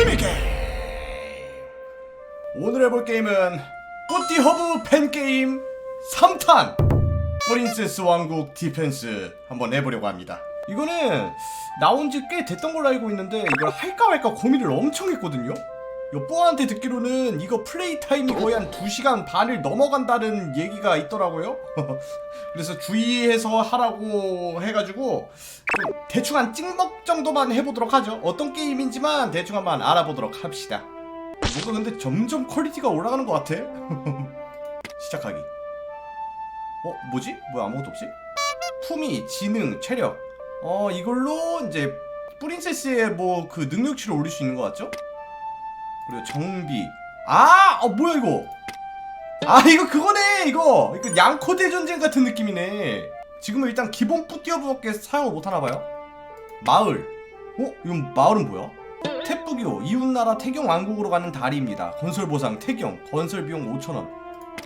재미게임 오늘 해볼 게임은 뿌띠 허브 팬 게임 3탄. 프린세스 왕국 디펜스 한번 해보려고 합니다. 이거는 나온 지 꽤 됐던 걸로 알고 있는데 이걸 할까 말까 고민을 엄청 했거든요 요뽀한테 듣기로는 이거 플레이 타임이 거의 한 2시간 반을 넘어간다는 얘기가 있더라고요 그래서 주의해서 하라고 해가지고 좀 대충 한 찍먹 정도만 해보도록 하죠. 어떤 게임인지만 대충 한번 알아보도록 합시다. 뭔가 근데 점점 퀄리티가 올라가는 것 같아. 시작하기. 어, 뭐지? 뭐야, 아무것도 없지? 품위, 지능, 체력. 어, 이걸로 이제 프린세스의 뭐 그 능력치를 올릴 수 있는 것 같죠? 그리고 정비. 아! 어, 뭐야, 이거? 아, 이거 그거네! 이거! 이거 양코 대 전쟁 같은 느낌이네. 지금은 일단 기본 뿌띠어브밖에 사용을 못하나봐요 마을 어? 이건 마을은 뭐야? 태뿌교 이웃나라 태경 왕국으로 가는 다리입니다 건설 보상 태경 건설 비용 5천원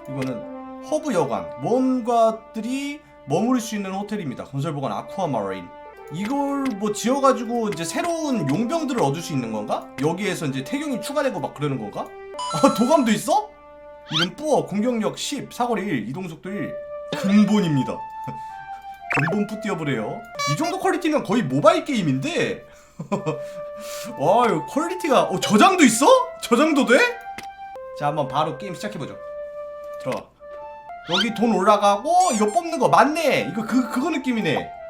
이거는 허브 여관 뭔가들이 머무를 수 있는 호텔입니다 건설 보관 아쿠아 마린 이걸 뭐 지어가지고 이제 새로운 용병들을 얻을 수 있는 건가? 여기에서 이제 태경이 추가되고 막 그러는 건가? 아 도감도 있어? 이름 뿌어 공격력 10 사거리 1 이동속도 1 근본입니다 근본 뿌띠어브래요. 이 정도 퀄리티면 거의 모바일 게임인데. 와, 이거 퀄리티가 어 저장도 있어? 저장도 돼? 자, 한번 바로 게임 시작해 보죠. 들어가. 여기 돈 올라가고 이거 뽑는 거 맞네. 이거 그 그거 느낌이네.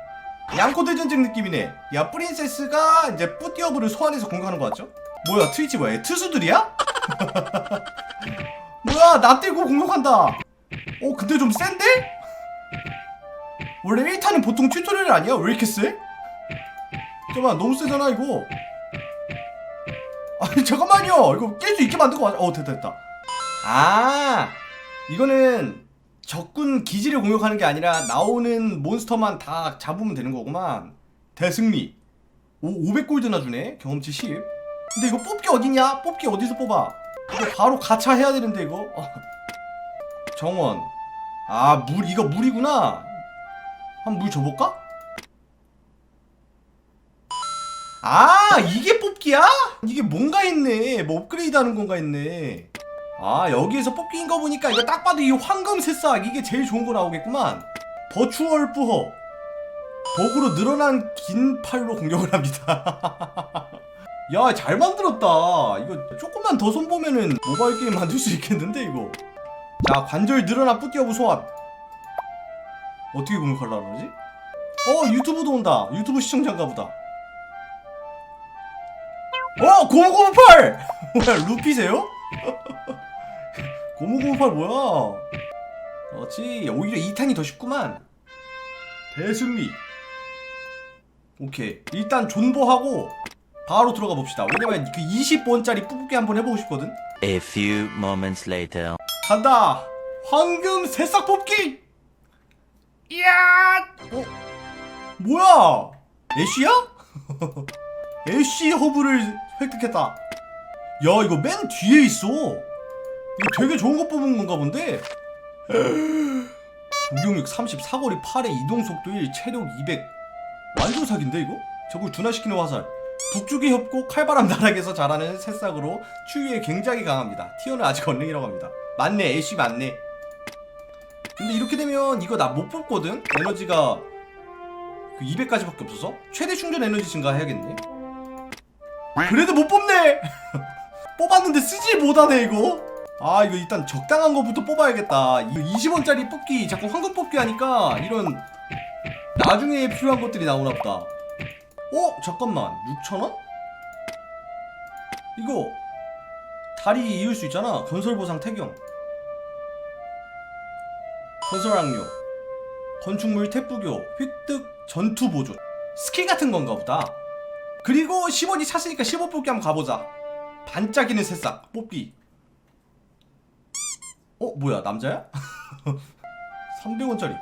양코대 전쟁 느낌이네. 야, 프린세스가 이제 뿌띠어브를 소환해서 공격하는 거 같죠? 뭐야, 트위치 뭐야? 얘 투수들이야? 뭐야, 나 때리고 공격한다. 어, 근데 좀 센데? 원래 1탄은 보통 튜토리얼 아니야? 왜 이렇게 세? 잠깐만 너무 세잖아 이거 아니 잠깐만요 이거 깰 수 있게 만든 거 맞아 어 됐다 됐다 아 이거는 적군 기지를 공격하는 게 아니라 나오는 몬스터만 다 잡으면 되는 거구만. 대승리. 오 500골드나 주네 경험치 10 근데 이거 뽑기 어딨냐? 뽑기 어디서 뽑아? 이거 바로 가차 해야 되는데 이거. 어. 정원. 아 물 이거 물이구나. 한 물 줘볼까? 아 이게 뽑기야? 이게 뭔가 있네. 뭐 업그레이드 하는 건가 있네 아 여기에서 뽑기인 거 보니까 이거 딱 봐도 이 황금 새싹 이게 제일 좋은 거 나오겠구만 버추얼 뿌허 덕으로 늘어난 긴 팔로 공격을 합니다 야 잘 만들었다 이거 조금만 더 손보면은 모바일 게임 만들 수 있겠는데 이거 자 관절 늘어난 뿌띠어브 소환 어떻게 공격하려고 그러지? 어 유튜브도 온다 유튜브 시청자인가 보다 어! 고무고무팔! 뭐야 루피세요? 고무고무팔 뭐야? 그렇지 오히려 2탄이 더 쉽구만. 대승리. 오케이. 일단 존버하고 바로 들어가 봅시다. 왜냐면 그 20번짜리 뽑기 한번 해보고 싶거든. A few moments later. 간다. 황금 새싹 뽑기! 이야! 어? 뭐야? 애쉬야? 애쉬 허브를 획득했다. 야 이거 맨 뒤에 있어 이거 되게 좋은 거 뽑은 건가 본데? 공격력 30 사거리 8에 이동속도 1 체력 200 완전 사기인데 이거? 적을 둔화시키는 화살. 북쪽의 협곡 칼바람 나락에서 자라는 새싹으로 추위에 굉장히 강합니다. 티어는 아직 언능이라고 합니다. 맞네 애쉬 맞네. 근데 이렇게 되면 이거 나 못 뽑거든? 에너지가 그 200까지밖에 없어서? 최대 충전 에너지 증가해야겠네. 그래도 못 뽑네! 뽑았는데 쓰질 못하네 이거 아 이거 일단 적당한 거부터 뽑아야겠다. 이거 20원짜리 뽑기 자꾸 황금 뽑기 하니까 이런 나중에 필요한 것들이 나오나 보다. 어? 잠깐만. 6천원? 이거 다리 이을 수 있잖아. 건설보상 태경 건설학료 건축물 태프교. 획득 전투 보조. 스킬 같은 건가 보다. 그리고 10원이 찼으니까 15 뽑기 한번 가보자. 반짝이는 새싹 뽑기 어 뭐야 남자야? 300원짜리.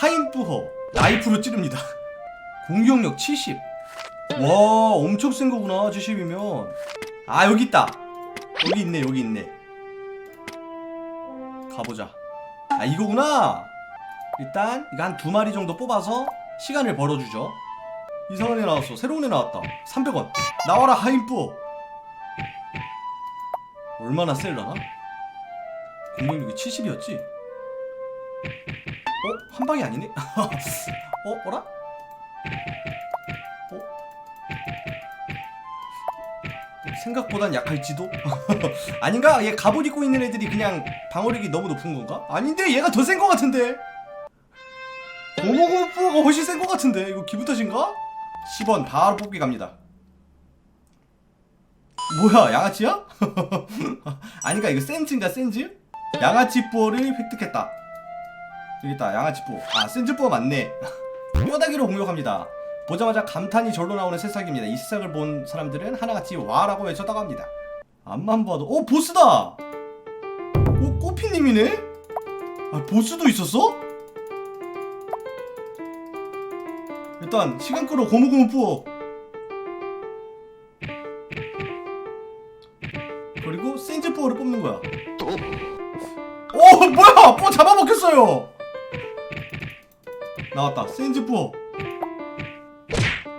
하인뿌허. 라이프로 찌릅니다. 공격력 70 와 엄청 센 거구나 70이면. 아 여기 있다. 여기 있네 여기 있네. 가보자. 아 이거구나. 일단 이거 한 두 마리 정도 뽑아서 시간을 벌어주죠. 이상한 애 나왔어. 새로운 애 나왔다. 300원. 나와라 하인뿌 얼마나 셀라나? 공격력이 70이었지? 어? 한 방이 아니네? 어? 어라? 어? 생각보단 약할지도? 아닌가? 얘 갑옷 입고 있는 애들이 그냥 방어력이 너무 높은 건가? 아닌데 얘가 더센것 같은데 고모고모가 훨씬 센것 같은데 이거 기분 탓인가? 10원 바로 뽑기 갑니다 뭐야 양아치야? 아니가 이거 센즈인가 센즈? 양아치 뽀를 획득했다. 여기 있다 양아치 뽀. 아 센즈 뽀가 맞네. 뼈다귀로 공격합니다. 보자마자 감탄이 절로 나오는 새싹입니다. 이 새싹을 본 사람들은 하나같이 와라고 외쳤다고 합니다. 앞만 봐도 오 보스다! 오 꼬피님이네? 아 보스도 있었어? 일단 시간 끌어 고무고무 뿌어 그리고 센즈 뿌어를 뽑는 거야 오 뭐야? 뿌어 잡아먹혔어요. 나왔다. 센즈 뿌어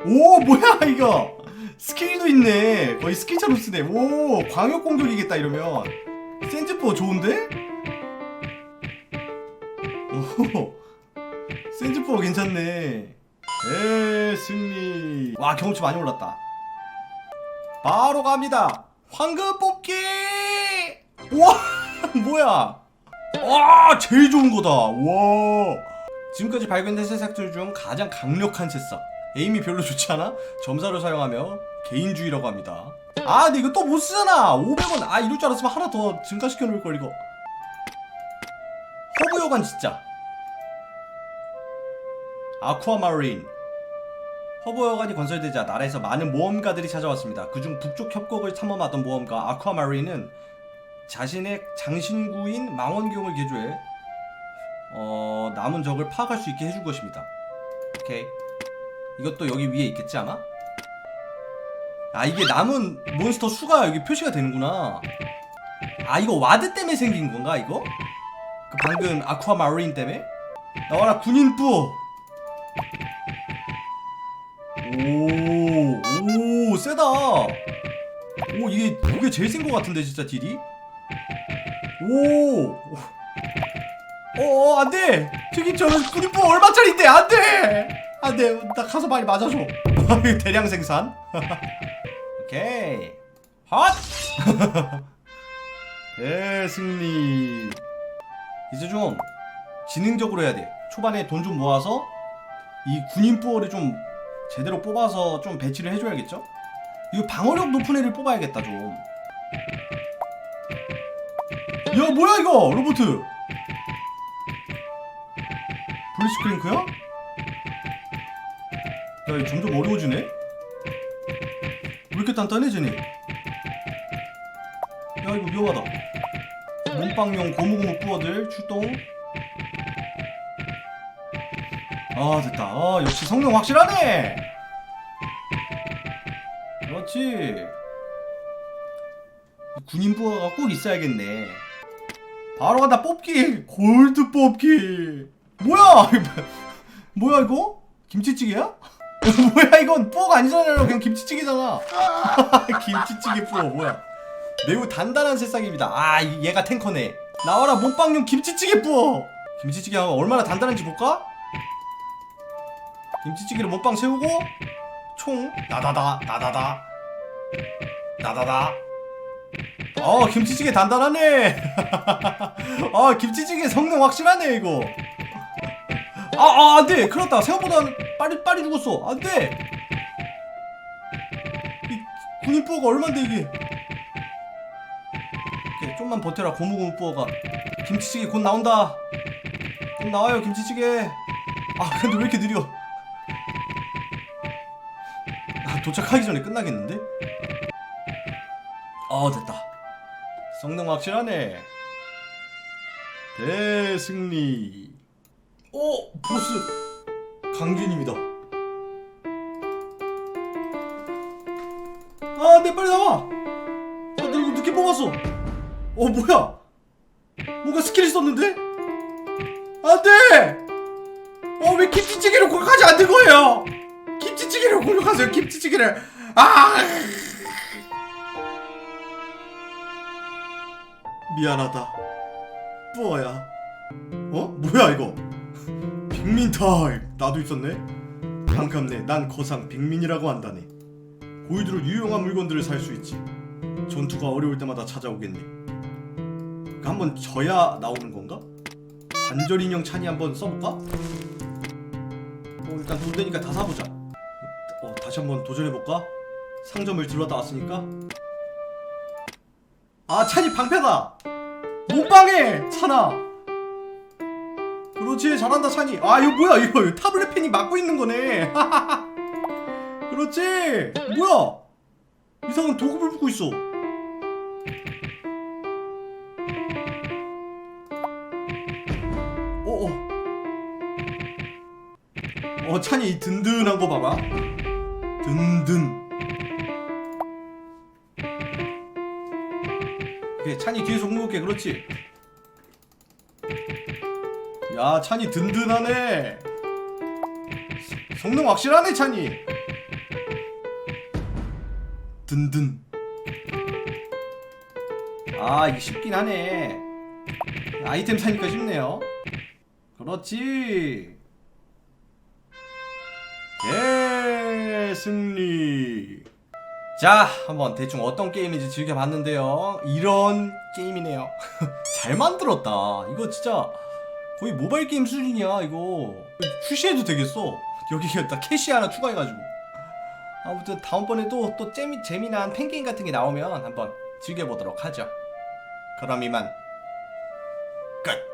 오 뭐야 이거? 스킬도 있네. 거의 스킬처럼 쓰네. 오 광역 공격이겠다 이러면. 센즈 뿌어 좋은데? 오 센즈 뿌어 괜찮네. 에 승리. 와 경험치 많이 올랐다. 바로 갑니다. 황금 뽑기! 와 뭐야 와 제일 좋은 거다. 와. 지금까지 발견된 새싹들 중 가장 강력한 새싹. 에임이 별로 좋지 않아? 점사를 사용하며 개인주의라고 합니다. 아 근데 이거 또 못 쓰잖아. 500원. 아 이럴 줄 알았으면 하나 더 증가시켜 놓을 걸 이거. 허브 여관 진짜. 아쿠아마린. 허브 여관이 건설되자 나라에서 많은 모험가들이 찾아왔습니다. 그중 북쪽 협곡을 탐험하던 모험가 아쿠아마린은 자신의 장신구인 망원경을 개조해 어, 남은 적을 파악할 수 있게 해줄 것입니다. 오케이. 이것도 여기 위에 있겠지 아마? 아 이게 남은 몬스터 수가 여기 표시가 되는구나. 아 이거 와드 때문에 생긴 건가 이거? 그 방금 아쿠아마린 때문에? 나와라 군인 뿌. 오, 오, 세다. 오, 이게 이게 제일 센 것 같은데 진짜 딜이. 오, 어, 어, 안 돼. 저기 저는 그리프 얼마짜리인데 안 돼. 안 돼. 나 가서 많이 맞아줘. 대량 생산. 오케이. 헛. 대승리. 이제 좀 지능적으로 해야 돼. 초반에 돈 좀 모아서 이 군인 뿌어를 좀 제대로 뽑아서 좀 배치를 해줘야겠죠? 이거 방어력 높은 애를 뽑아야겠다 좀. 야 뭐야 이거 로보트? 블리스크링크야? 야 점점 어려워지네? 왜 이렇게 단단해 쟤네? 야 이거 위험하다. 몸빵용 고무고무 뿌어들 출동. 아 됐다 아 역시 성능 확실하네 그렇지 군인 부하가 꼭 있어야겠네 바로 가다 뽑기. 골드 뽑기. 뭐야? 뭐야 이거? 김치찌개야? 뭐야 이건 뿌어가 아니잖아요. 그냥 김치찌개잖아. 김치찌개 뿌어 뭐야. 매우 단단한 새싹입니다. 아 이- 얘가 탱커네. 나와라 몸빵용 김치찌개 뿌어 김치찌개 하면 얼마나 단단한지 볼까? 김치찌개를 몸빵 세우고 총 나다다 나다다. 나다다 어 김치찌개 단단하네. 아 김치찌개 성능 확실하네 이거. 아아 안돼. 큰일 났다. 생각보다 빨리 빨리 죽었어. 안돼. 이 군인 뿌어가 얼만데 이게? 오케이, 좀만 버텨라. 고무고무 뿌어가. 김치찌개 곧 나온다. 곧 나와요 김치찌개. 아 근데 왜 이렇게 느려? 아, 도착하기 전에 끝나겠는데? 어 됐다. 성능 확실하네. 대승리. 오 보스. 강균입니다. 아네 빨리 나와. 아나 이거 늦게 뽑았어. 어 뭐야? 뭔가 스킬이 썼는데? 안돼! 어왜 김치찌개를 공격하지 않는 거예요? 김치찌개를 공격하세요 김치찌개를. 아 미안하다. 뿌어야? 어? 뭐야 이거? 빅민 타임! 나도 있었네? 반갑네. 난 거상 빅민이라고 한다네. 고이드로 유용한 물건들을 살 수 있지. 전투가 어려울 때마다 찾아오겠네. 그 한번 져야 나오는 건가? 관절 인형 찬이 한번 써볼까? 어 일단 돈 되니까 다 사보자. 어 다시 한번 도전해볼까? 상점을 들렀다 왔으니까 아 찬이 방패다. 몸빵해 찬아. 그렇지 잘한다 찬이. 아 이거 뭐야? 이거 타블렛 펜이 막고 있는 거네. 그렇지? 뭐야? 이상한 도구를 붙고 있어. 어어. 어 찬이 든든한 거 봐봐. 든든 그래 찬이 뒤에서 공격해 그렇지? 야 찬이 든든하네. 성능 확실하네 찬이. 든든. 아 이게 쉽긴 하네. 아이템 사니까 쉽네요. 그렇지. 예 승리 자 한번 대충 어떤 게임인지 즐겨봤는데요. 이런 게임이네요. 잘 만들었다. 이거 진짜 거의 모바일 게임 수준이야 이거. 출시해도 되겠어. 여기에 딱 캐시 하나 추가해가지고. 아무튼 다음번에도 또 재미, 재미난 팬게임 같은 게 나오면 한번 즐겨보도록 하죠. 그럼 이만. 끝